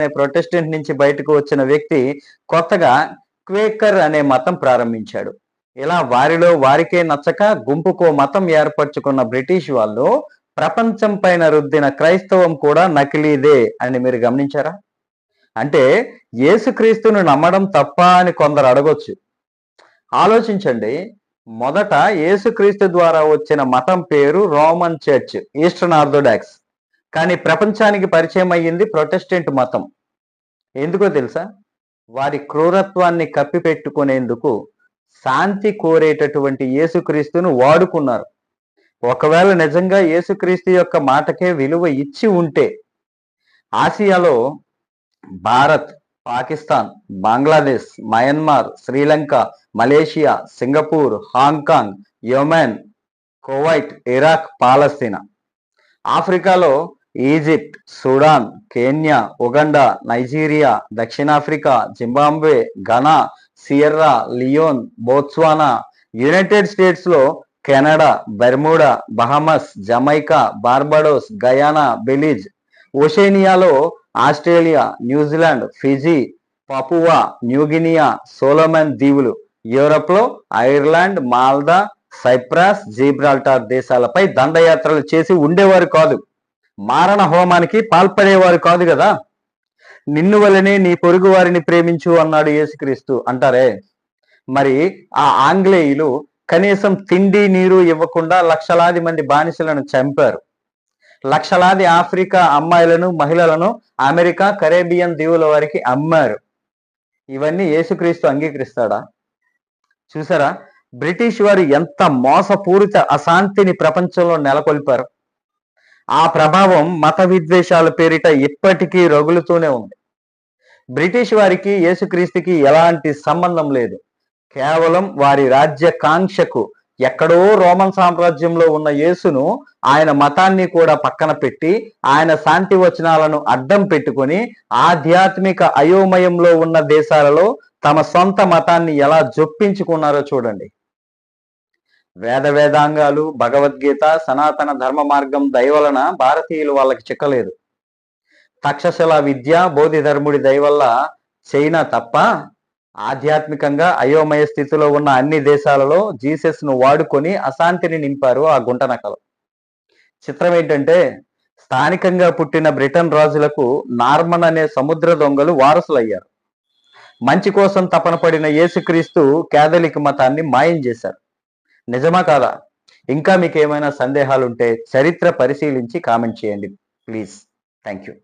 అనే ప్రొటెస్టెంట్ నుంచి బయటకు వచ్చిన వ్యక్తి కొత్తగా క్వేకర్ అనే మతం ప్రారంభించాడు. ఇలా వారిలో వారికే నచ్చక గుంపుకో మతం ఏర్పరచుకున్న బ్రిటిష్ వాళ్ళు ప్రపంచం పైన రుద్దిన క్రైస్తవం కూడా నకిలీదే అని మీరు గమనించారా? అంటే యేసుక్రీస్తును నమ్మడం తప్ప అని కొందరు అడగొచ్చు. ఆలోచించండి. మొదట యేసుక్రీస్తు ద్వారా వచ్చిన మతం పేరు రోమన్ చర్చ్ ఈస్టర్న్ ఆర్థోడాక్స్. కానీ ప్రపంచానికి పరిచయం అయ్యింది ప్రొటెస్టెంట్ మతం. ఎందుకో తెలుసా? వారి క్రూరత్వాన్ని కప్పిపెట్టుకునేందుకు శాంతి కోరేటటువంటి యేసుక్రీస్తును వాడుకున్నారు. ఒకవేళ నిజంగా యేసుక్రీస్తు యొక్క మాటకే విలువ ఇచ్చి ఉంటే ఆసియాలో Bharat Pakistan Bangladesh Myanmar Sri Lanka Malaysia Singapore Hong Kong Yemen Kuwait Iraq పాలస్తీనా. ఆఫ్రికాలో Egypt Sudan Kenya Uganda Nigeria దక్షిణాఫ్రికా Zimbabwe Ghana Sierra Leone Botswana United స్టేట్స్లో Canada Bermuda Bahamas Jamaica Barbados Guyana Belize ఓషేనియాలో Australia New Zealand Fiji Papua New Guinea Solomon దీవులు యూరప్లో Ireland Malta Cyprus Gibraltar దేశాలపై దండయాత్రలు చేసి ఉండేవారు కాదు. మారణ హోమానికి పాల్పడేవారు కాదు కదా. నిన్ను వలనే నీ పొరుగు వారిని ప్రేమించు అన్నాడు యేసుక్రీస్తు. అంటారే? మరి ఆ ఆంగ్లేయులు కనీసం తిండి నీరు ఇవ్వకుండా లక్షలాది మంది బానిసలను చంపారు. లక్షలాది ఆఫ్రికా అమ్మాయిలను మహిళలను అమెరికా కరేబియన్ దీవుల వారికి అమ్మారు. ఇవన్నీ యేసుక్రీస్తు అంగీకరిస్తాడా? చూసారా? బ్రిటిష్ వారు ఎంత మోసపూరిత అశాంతిని ప్రపంచంలో నెలకొల్పారు. ఆ ప్రభావం మత విద్వేషాల పేరిట ఇప్పటికీ రగులుతూనే ఉంది. బ్రిటిష్ వారికి యేసుక్రీస్తుకి ఎలాంటి సంబంధం లేదు. కేవలం వారి రాజ్య కాంక్షకు ఎక్కడో రోమన్ సామ్రాజ్యంలో ఉన్న యేసును ఆయన మతాన్ని కూడా పక్కన పెట్టి ఆయన శాంతి వచనాలను అడ్డం పెట్టుకొని ఆధ్యాత్మిక అయోమయంలో ఉన్న దేశాలలో తమ సొంత మతాన్ని ఎలా జొప్పించుకున్నారో చూడండి. వేద వేదాంగాలు భగవద్గీత సనాతన ధర్మ మార్గం దయవలన భారతీయులు వాళ్ళకి చిక్కలేదు. తక్షశిల విద్య బోధిధర్ముడి దయవల్ల చైనా తప్ప ఆధ్యాత్మికంగా అయోమయ స్థితిలో ఉన్న అన్ని దేశాలలో జీసస్ను వాడుకొని అశాంతిని నింపారు ఆ గుంటనకలు చిత్రం ఏంటంటే స్థానికంగా పుట్టిన బ్రిటన్ రాజులకు నార్మన్ అనే సముద్ర దొంగలు వారసులయ్యారు. మంచి కోసం తపన పడిన యేసుక్రీస్తు కేథలిక్ మతాన్ని మాయం చేశారు. నిజమా కాదా? ఇంకా మీకు ఏమైనా సందేహాలుంటే చరిత్ర పరిశీలించి కామెంట్ చేయండి. ప్లీజ్. Thank you